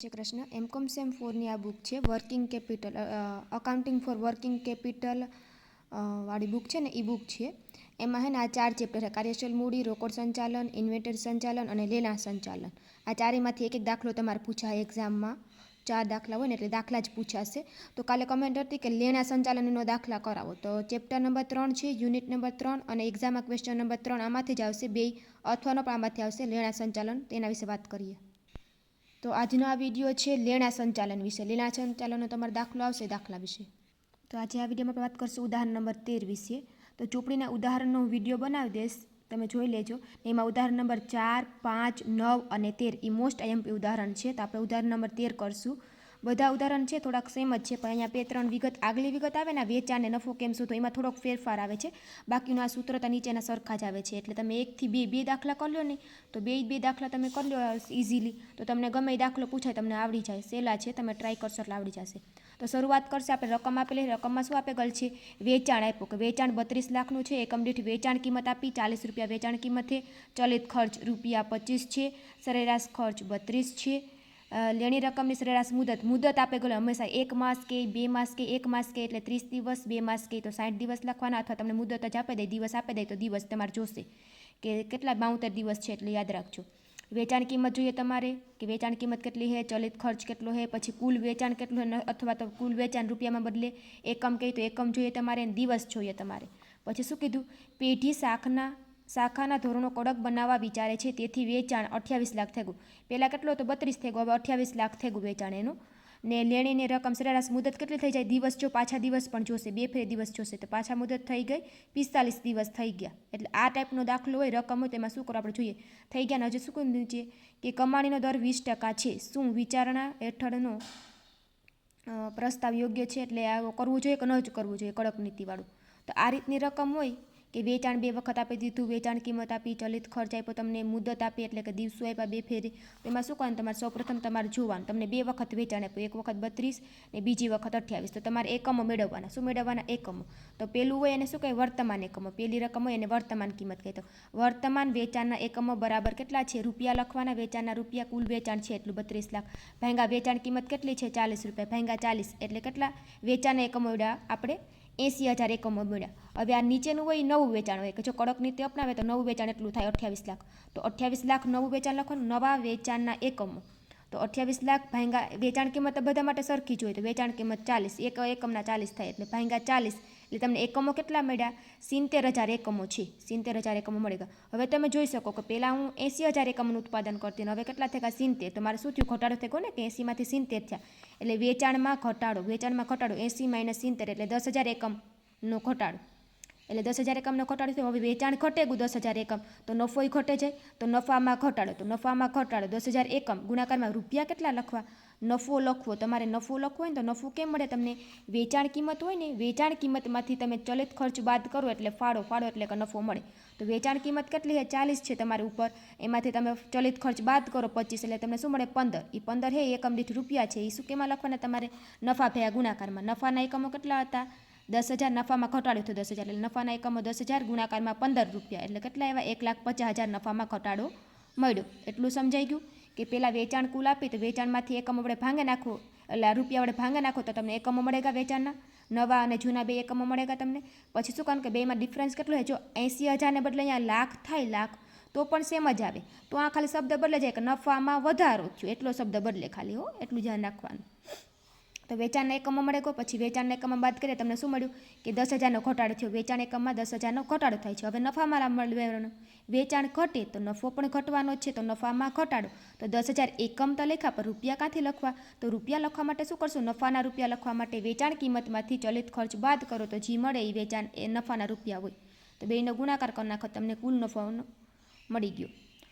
શ્રી કૃષ્ણ એમ કોમ સેમ ફોરની આ બુક છે? Working capital accounting four working capital વાળી બુક છે ને એ બુક છે. એમાં હે ને, આ ચાર ચેપ્ટર છે. કાર્યશીલ મૂડી, રોકડ સંચાલન, ઇન્વેન્ટરી સંચાલન અને લેણા સંચાલન. આ ચારેયમાંથી એક એક દાખલો તમારે પૂછાય એક્ઝામમાં ચાર દાખલા હોય ને, એટલે દાખલા જ પૂછાશે. તો કાલે કમેન્ટ હતી કે લેણા સંચાલનનો દાખલા કરાવો. તો ચેપ્ટર નંબર ત્રણ છે, યુનિટ નંબર ત્રણ અને એક્ઝામમાં ક્વેશ્ચન નંબર ત્રણ આમાંથી જ આવશે, બે અથવાનો પણ આમાંથી આવશે લેણા સંચાલન. તેના વિશે વાત કરીએ. તો આજનો આ વીડિયો છે લેણા સંચાલન વિશે. લેણા સંચાલનનો તમારો દાખલો આવશે દાખલા વિશે. તો આજે આ વિડીયોમાં આપણે વાત કરશું ઉદાહરણ નંબર તેર વિશે. તો ચોપડીના ઉદાહરણનો હું વીડિયો બનાવી દઈશ. તમે જોઈ લેજો. એમાં ઉદાહરણ નંબર ચાર, પાંચ, નવ અને તેર. એ મોસ્ટ આઈએમપી ઉદાહરણ છે. તો આપણે ઉદાહરણ નંબર તેર કરશું. બધા ઉદાહરણ છે, થોડાક સેમ જ છે, પણ અહીંયા બે, ત્રણ વિગત, આગલી વિગત આવે ને વેચાણ ને નફો કેમ શું, તો એમાં થોડોક ફેરફાર આવે છે. બાકીનું આ સૂત્ર તો નીચેના સરખા જ આવે છે, એટલે તમે એકથી બે બે દાખલા કરી લો ને, તો બે બે દાખલા તમે કરી લો ઇઝીલી તો તમને ગમે દાખલો પૂછાય, તમને આવડી જાય. સહેલા છે, તમે ટ્રાય કરશો એટલે આવડી જશે. તો શરૂઆત કરશે, આપણે રકમ આપેલી, રકમમાં શું આપેલ છે? વેચાણ આપ્યું, કે વેચાણ બત્રીસ લાખનું છે, એકમ દીઠ વેચાણ કિંમત આપી, ચાલીસ રૂપિયા વેચાણ કિંમતે ચલિત ખર્ચ રૂપિયા પચીસ છે, સરેરાશ ખર્ચ બત્રીસ છે લેણી રકમની સરેરાશ મુદત મુદત આપે ગયેલો હંમેશા એક માસ કે બે માસ કે એક માસ કે એટલે ત્રીસ દિવસ, બે માસ કે તો સાઠ દિવસ લખવાના અથવા તમને મુદત જ આપી દે, દિવસ આપી દે તો દિવસ તમારે જોશે કે કેટલા બાઉતેર દિવસ છે એટલે યાદ રાખજો. વેચાણ કિંમત જોઈએ તમારે કે વેચાણ કિંમત કેટલી છે ચલિત ખર્ચ કેટલો છે પછી કુલ વેચાણ કેટલું અથવા તો કુલ વેચાણ રૂપિયામાં બદલે એકમ કહી તો એકમ જોઈએ તમારે દિવસ જોઈએ તમારે. પછી શું કીધું? પેઢી શાખના શાખાના ધોરણો કડક બનાવવા વિચારે છે. તેથી વેચાણ અઠ્યાવીસ લાખ થઈ ગયું પહેલાં કેટલો હતો? બત્રીસ થઈ ગયો હવે અઠ્યાવીસ લાખ થઈ ગયું વેચાણ એનું. ને લેણીની રકમ સરેરાશ મુદત કેટલી થઈ જાય? દિવસ જો પાછા દિવસ પણ જોશે. બે ફેર દિવસ જોશે તો પાછા મુદત થઈ ગઈ. પિસ્તાલીસ દિવસ થઈ ગયા. એટલે આ ટાઈપનો દાખલો હોય, રકમ હોય તેમાં શું કરો આપણે જોઈએ? થઈ ગયા ને હજુ શું કહ્યું છે? કે કમાણીનો દર વીસ ટકા છે. શું વિચારણા હેઠળનો પ્રસ્તાવ યોગ્ય છે? એટલે આ કરવું જોઈએ કે ન જ કરવું જોઈએ? કડક નીતિવાળું. તો આ રીતની રકમ હોય કે વેચાણ બે વખત આપી દીધું વેચાણ કિંમત આપી, ચલિત ખર્ચ આપ્યો, તમને મુદત આપી, એટલે કે દિવસો આપ્યા બે ફેરી. એમાં શું કરવાનું? તમારે સૌપ્રથમ તમારે જોવાનું. તમને બે વખત વેચાણ આપ્યું, એક વખત બત્રીસ ને બીજી વખત અઠ્યાવીસ. તો તમારે એકમો મેળવવાના. શું મેળવવાના? એકમો. તો પેલું હોય એને શું કહે વર્તમાન એકમો. પેલી રકમ હોય એને વર્તમાન કિંમત કહે તો વર્તમાન વેચાણના એકમો બરાબર કેટલા છે? રૂપિયા લખવાના, વેચાણના રૂપિયા કુલ વેચાણ છે એટલું, બત્રીસ લાખ. ભાંગા વેચાણ કિંમત કેટલી છે? ચાલીસ રૂપિયા. ભાંગા ચાલીસ. એટલે કેટલા? વેચાણના એકમો આપણે એંસી હજાર એકમો મળ્યા. હવે આ નીચેનું હોય નવું વેચાણ હોય, કે જો કડક નીતિ અપનાવે તો નવું વેચાણ એટલું થાય અઠ્યાવીસ લાખ. તો અઠ્યાવીસ લાખ નવું વેચાણ લખવાનું, નવા વેચાણના એકમો. તો અઠ્યાવીસ લાખ ભાંગા વેચાણ કિંમત બધા માટે સરખી જ હોય, તો વેચાણ કિંમત ચાલીસ, એક એકમના ચાલીસ થાય એટલે ભાંગા ચાલીસ એટલે તમને એકમો કેટલા મળ્યા? સિત્તેર હજાર એકમો છે. સિત્તેર હજાર એકમો મળી ગયા. હવે તમે જોઈ શકો કે પહેલાં હું એંસી હજાર એકમનું ઉત્પાદન કરતી હવે કેટલા થયા? સિત્તેર. તો મારે શું થયું? ઘટાડો થયો ને કે એંસીમાંથી સિત્તેર થયા. એટલે વેચાણમાં ઘટાડો. વેચાણમાં ઘટાડો. એંસી માઇનસ સિત્તેર એટલે દસ હજાર એકમનો ઘટાડો. એટલે દસ હજાર એકમનો ઘટાડો થયો. હવે વેચાણ ઘટે ગયું દસ હજાર એકમ. તો નફોય ઘટે જાય. તો નફામાં ઘટાડો. તો નફામાં ઘટાડો. દસ હજાર એકમ. ગુણાકારમાં રૂપિયા કેટલા લખવા? નફો લખવો, તમારે નફો લખવો હોય ને તો નફો કેમ મળે? તમને વેચાણ કિંમત હોય ને, વેચાણ કિંમતમાંથી તમે ચલિત ખર્ચ બાદ કરો એટલે ફાળો ફાળો એટલે કે નફો મળે. તો વેચાણ કિંમત કેટલી છે? ચાલીસ છે તમારી ઉપર. એમાંથી તમે ચલિત ખર્ચ બાદ કરો પચીસ એટલે તમને શું મળે? પંદર. એ પંદર હે એકમ દીઠ રૂપિયા છે. એ શું કેમાં લખવાના? તમારે નફા ભયા ગુણાકારમાં. નફાના એકમો કેટલા હતા? દસ હજાર. નફામાં ઘટાડો થયો દસ હજાર. એટલે નફાના એકમો દસ હજાર, ગુણાકારમાં પંદર રૂપિયા. એટલે કેટલા એવા એક લાખ પચાસ હજાર નફામાં ઘટાડો મળ્યો. એટલું સમજાઈ ગયું? કે પહેલાં વેચાણ કુલ આપી તો વેચાણમાંથી એકમો વડે ભાંગે નાખો. એટલે રૂપિયા વડે ભાંગે નાખો તો તમને એકમો મળેગા વેચાણના? નવા અને જૂના બે એકમો મળેગા તમને? પછી શું કારણ કે બેમાં ડિફરન્સ કેટલો છે? જો એંસી હજારને બદલે અહીંયા લાખ થાય લાખ, તો પણ સેમ જ આવે. તો આ ખાલી શબ્દ બદલે જાય કે નફામાં વધારો થયો. એટલો શબ્દ બદલે ખાલી હો, એટલું ધ્યાન રાખવાનું. તો વેચાણના એકમમાં મળે ગયો પછી વેચાણના એકમમાં બાદ કરીએ, તમને શું મળ્યું? કે દસ હજારનો ઘટાડો થયો. વેચાણ એકમમાં દસ હજારનો ઘટાડો થાય છે. હવે નફામાં મળવાનો વેચાણ ઘટે તો નફો પણ ઘટવાનો છે, તો નફામાં ઘટાડો. તો દસ હજાર એકમ તો લેખા પર રૂપિયા ક્યાંથી લખવા? તો રૂપિયા લખવા માટે શું કરશું? નફાના રૂપિયા લખવા માટે વેચાણ કિંમતમાંથી ચલિત ખર્ચ બાદ કરો, તો જે મળે એ વેચાણ, એ નફાના રૂપિયા હોય. તો બેનો ગુણાકાર કરી નાખો, તમને કુલ નફો મળી ગયો.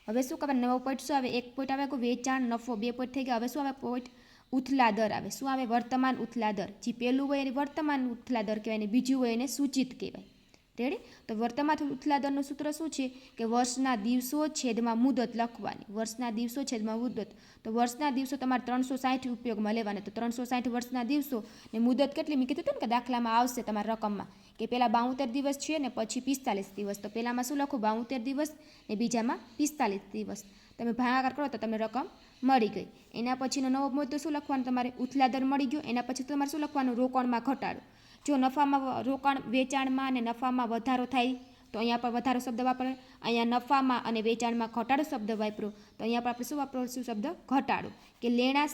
હવે શું ખબર નવો પોઈન્ટ શું આવે? એક પોઈન્ટ આવે કો વેચાણ, નફો? બે પોઈન્ટ થઈ ગયા. હવે શું આવે પોઈન્ટ ઉથલા દર આવે. શું આવે? વર્તમાન ઉથલા દર. જે પહેલું હોય એને વર્તમાન ઉથલા દર કહેવાય ને બીજું હોય એને સૂચિત કહેવાય. રેડી તો વર્તમાન ઉથલા દરનું સૂત્ર શું છે? કે વર્ષના દિવસો છેદમાં મુદત લખવાની. વર્ષના દિવસો છેદમાં મુદત. તો વર્ષના દિવસો તમારે ત્રણસો સાઠ ઉપયોગમાં લેવાના. તો ત્રણસો સાઠ વર્ષના દિવસો ને મુદત કેટલી? મેં કીધું હતું ને કે દાખલામાં આવશે તમારા રકમમાં. કે પહેલાં બાઉતેર દિવસ છે ને પછી પિસ્તાલીસ દિવસ. તો પહેલાંમાં શું લખો? બાઉતેર દિવસ ને બીજામાં પિસ્તાલીસ દિવસ. તમે ભાગાકાર કરો તો તમને રકમ મળી ગઈ. એના પછીનો નવો મુદ્દો શું લખવાનું? તમારે ઉથલા દર મળી ગયો. એના પછી તમારે શું લખવાનું? રોકાણમાં ઘટાડો. જો નફામાં રોકાણ વેચાણમાં અને નફામાં વધારો થાય, તો અહીંયા પર વધારો શબ્દ વાપરે. અહીંયા નફામાં અને વેચાણમાં ઘટાડો શબ્દ વાપરો. તો અહીંયા પર આપણે શું વાપરશું શબ્દ? ઘટાડો. કે લેણા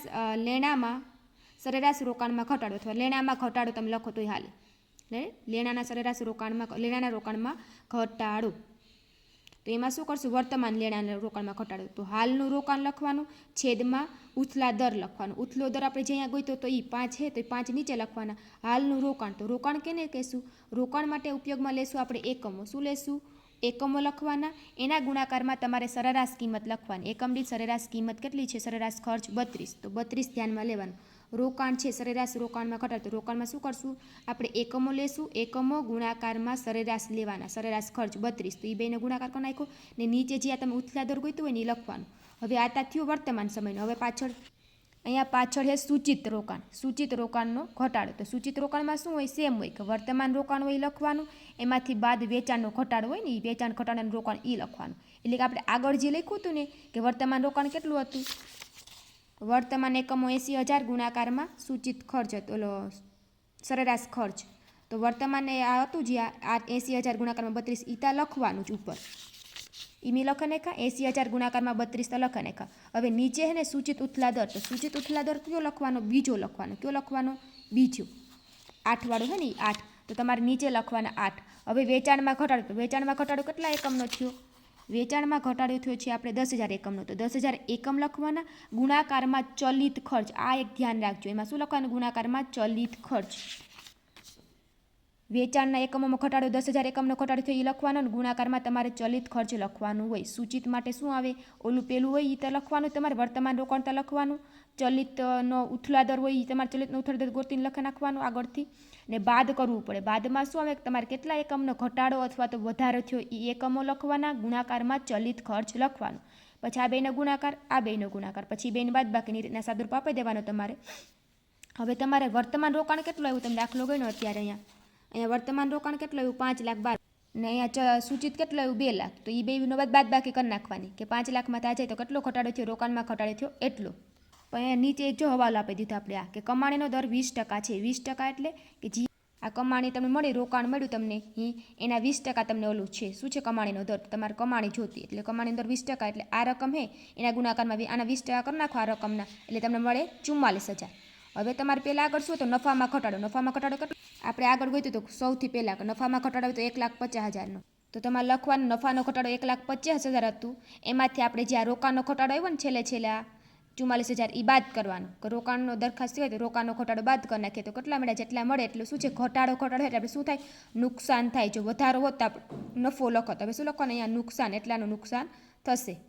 લેણામાં સરેરાશ રોકાણમાં ઘટાડો અથવા લેણામાં ઘટાડો તમે લખો તોય હાલે. લેણાના સરેરાશ રોકાણમાં, લેણાના રોકાણમાં ઘટાડો. તો એમાં શું કરશું? વર્તમાન લેણાના રોકાણમાં ઘટાડો. તો હાલનું રોકાણ લખવાનું, છેદમાં ઉથલા દર લખવાનું. ઉથલો દર આપણે જે અહીંયા ગોઈતો તો એ પાંચ છે તો એ પાંચ નીચે લખવાના. હાલનું રોકાણ, તો રોકાણ કેને કહેશું? રોકાણ માટે ઉપયોગમાં લેશું આપણે એકમો. શું લેશું? એકમો લખવાના. એના ગુણાકારમાં તમારે સરેરાશ કિંમત લખવાની. એકમ દીઠ સરેરાશ કિંમત કેટલી છે? સરેરાશ ખર્ચ બત્રીસ. તો બત્રીસ ધ્યાનમાં લેવાનું. રોકાણ છે, સરેરાશ રોકાણમાં ઘટાડો. તો રોકાણમાં શું કરશું? આપણે એકમો લેશું. એકમો ગુણાકારમાં સરેરાશ લેવાના. સરેરાશ ખર્ચ બત્રીસ. તો એ બેને ગુણાકાર કરી નાખો ને નીચે જે આ તમે ઉથલા દર ગોઈતું હોય ને એ લખવાનું. હવે આ થયું વર્તમાન સમયનો. હવે પાછળ અહીંયા પાછળ છે સૂચિત રોકાણ. સૂચિત રોકાણનો ઘટાડો. તો સૂચિત રોકાણમાં શું હોય? સેમ હોય કે વર્તમાન રોકાણ હોય લખવાનું, એમાંથી બાદ વેચાણનો ઘટાડો હોય ને એ વેચાણ ઘટાડાનું રોકાણ એ લખવાનું. એટલે કે આપણે આગળ જે લખ્યું હતું ને, કે વર્તમાન રોકાણ કેટલું હતું? વર્તમાન એકમો એંસી હજાર ગુણાકારમાં સૂચિત ખર્ચ હતો. ઓલો સરેરાશ ખર્ચ. તો વર્તમાન આ હતું જે આ એંસી હજાર ગુણાકારમાં બત્રીસ ઈતા લખવાનું જ ઉપર. ઈમી લખનેખા નાખા એંસી હજાર ગુણાકારમાં બત્રીસ તો લખે નાખા હવે નીચે હે ને સૂચિત ઉથલા દર તો સૂચિત ઉથલા દર કયો લખવાનો? બીજો લખવાનો. કયો લખવાનો? બીજો. આઠવાળો હે ને આઠ. તો તમારે નીચે લખવાના આઠ. હવે વેચાણમાં ઘટાડો. તો વેચાણમાં ઘટાડો કેટલા એકમનો થયો? વેચાણમાં ઘટાડો થયો છે આપણે દસ હજાર એકમનો. તો દસ હજાર એકમ લખવાના ગુણાકારમાં ચલિત ખર્ચ. આ એક ધ્યાન રાખજો. એમાં શું લખવાનું? ગુણાકારમાં ચલિત ખર્ચ. વેચાણના એકમોમાં ઘટાડો, દસ હજાર એકમનો ઘટાડો થયો એ લખવાનો અને ગુણાકારમાં તમારે ચલિત ખર્ચ લખવાનું હોય. સૂચિત માટે શું આવે? ઓલું પેલું હોય એ તો લખવાનું, તમારે વર્તમાન રોકાણ તો લખવાનું. ચલિતનો ઉથલા દર હોય એ તમારે ચલિતનો ઉથલા દર ગોતીને લખી નાખવાનું આગળથી. ને બાદ કરવું પડે. બાદમાં શું આવે? તમારે કેટલા એકમનો ઘટાડો અથવા તો વધારો થયો એ એકમો લખવાના, ગુણાકારમાં ચલિત ખર્ચ લખવાનું. પછી આ બેનો ગુણાકાર, આ બેનો ગુણાકાર. પછી બેન બાદ બાકીની રીતના સાદુરૂપ આપી દેવાનો તમારે. હવે તમારે વર્તમાન રોકાણ કેટલું આવ્યું? તમે દાખલો ગણ્યો અત્યારે અહીંયા. અહીંયા વર્તમાન રોકાણ કેટલું આવ્યું? પાંચ લાખ બાર. ને અહીંયા સૂચિત કેટલું આવ્યું? બે લાખ. તો એ બેનો બાદ બાદ બાકી કરી નાખવાની. કે પાંચ લાખમાં થાય તો કેટલો ઘટાડો થયો? રોકાણમાં ઘટાડો થયો એટલો. પણ અહીંયા નીચે જો હવાલો આપી દીધો આપણે આ, કે કમાણીનો દર વીસ ટકા છે. વીસ ટકા એટલે કે જી, આ કમાણી તમને મળી, રોકાણ મળ્યું તમને એના વીસ ટકા તમને ઓલું છે. શું છે કમાણીનો દર? તમારે કમાણી જોતી. એટલે કમાણીનો દર વીસ ટકા. એટલે આ રકમ હે, એના ગુણાકારમાં આના વીસ ટકા કરી નાખો આ રકમના. એટલે તમને મળે ચુમ્માલીસ હજાર. હવે તમારે પહેલાં આગળ શું તો નફામાં ઘટાડો. નફામાં ઘટાડો કેટલો? આપણે આગળ ગયું તો સૌથી પહેલાં નફામાં ઘટાડો તો એક લાખ પચાસ હજારનો. તો તમારે લખવાનો, નફાનો ઘટાડો એક લાખ પચાસ હજાર હતું. એમાંથી આપણે જે આ રોકાણનો ઘટાડો આવ્યો ને છેલ્લે છેલ્લે આ ચુમ્માલીસ હજાર એ બાદ કરવાનો. કે રોકાણનો દરખાસ્ત હોય તો રોકાણનો ઘટાડો બાદ કરી નાખીએ. તો કેટલા મળ્યા? જેટલા મળે એટલે શું છે? ઘટાડો ઘટાડો એટલે આપણે શું થાય? નુકસાન થાય. જો વધારો હોત તો નફો લખો. તો હવે શું લખવાનું? અહીંયા નુકસાન, એટલાનું નુકસાન થશે.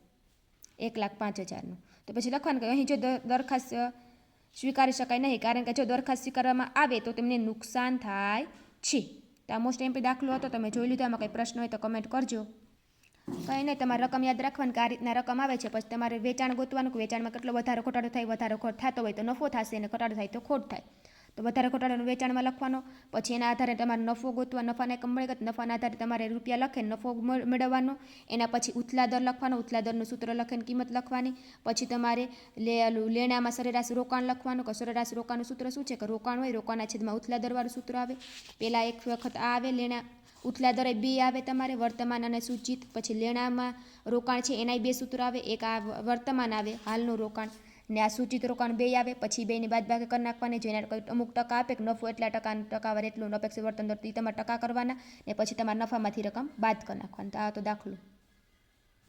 એક લાખ પાંચ હજારનું. તો પછી લખવાનું કે અહીં જો દર- દરખાસ્ત સ્વીકારી શકાય નહીં કારણ કે જો દરખાસ્ત સ્વીકારવામાં આવે તો તેમને નુકસાન થાય છે. તો આ મોસ્ટ એમપી દાખલો હતો, તમે જોઈ લીધો, આમાં કંઈ પ્રશ્ન હોય તો કમેન્ટ કરજો. કંઈ નહીં, તમારે રકમ યાદ રાખવાની કે આ રીતના રકમ આવે છે, પછી તમારે વેચાણ ગોતવાનું કે વેચાણમાં કેટલો વધારો, ઘટાડો થાય, વધારો ખોટ થતો હોય તો નફો થશે અને ઘટાડો થાય તો ખોટ થાય. તો વધારે ઘટાડાનું વેચાણમાં લખવાનો, પછી એના આધારે તમારે નફો ગોતવા નફાને કમ મળે તો નફાના આધારે તમારે રૂપિયા લખે, નફો મેળવવાનો, એના પછી ઉથલા દર લખવાનો ઉથલા દરનું સૂત્ર લખીને કિંમત લખવાની, પછી તમારે લે, લેણામાં સરેરાશ રોકાણ લખવાનું, કે સરેરાશ રોકાણનું સૂત્ર શું છે? કે રોકાણ હોય, રોકાણના છેદમાં ઉથલા દરવાળું સૂત્ર આવે. પહેલાં એક વખત આ આવે, લેણા ઉથલા દરે બે આવે તમારે, વર્તમાન અને સૂચિત, પછી લેણામાં રોકાણ છે, એનાય બે સૂત્ર આવે, એક આ વર્તમાન આવે, હાલનું રોકાણ. ને આ સૂચિત રોકાણ બે આવે, પછી બેની બાદ બાકી કરી નાખવાની જો કોઈ અમુક ટકા આપે કે નફો એટલા ટકા ટકાવાર એટલું અપેક્ષિત વર્તન દર તો તમારે ટકા કરવાના, ને પછી તમારા નફામાંથી રકમ બાદ કરી નાખવાની. તો આ તો દાખલો.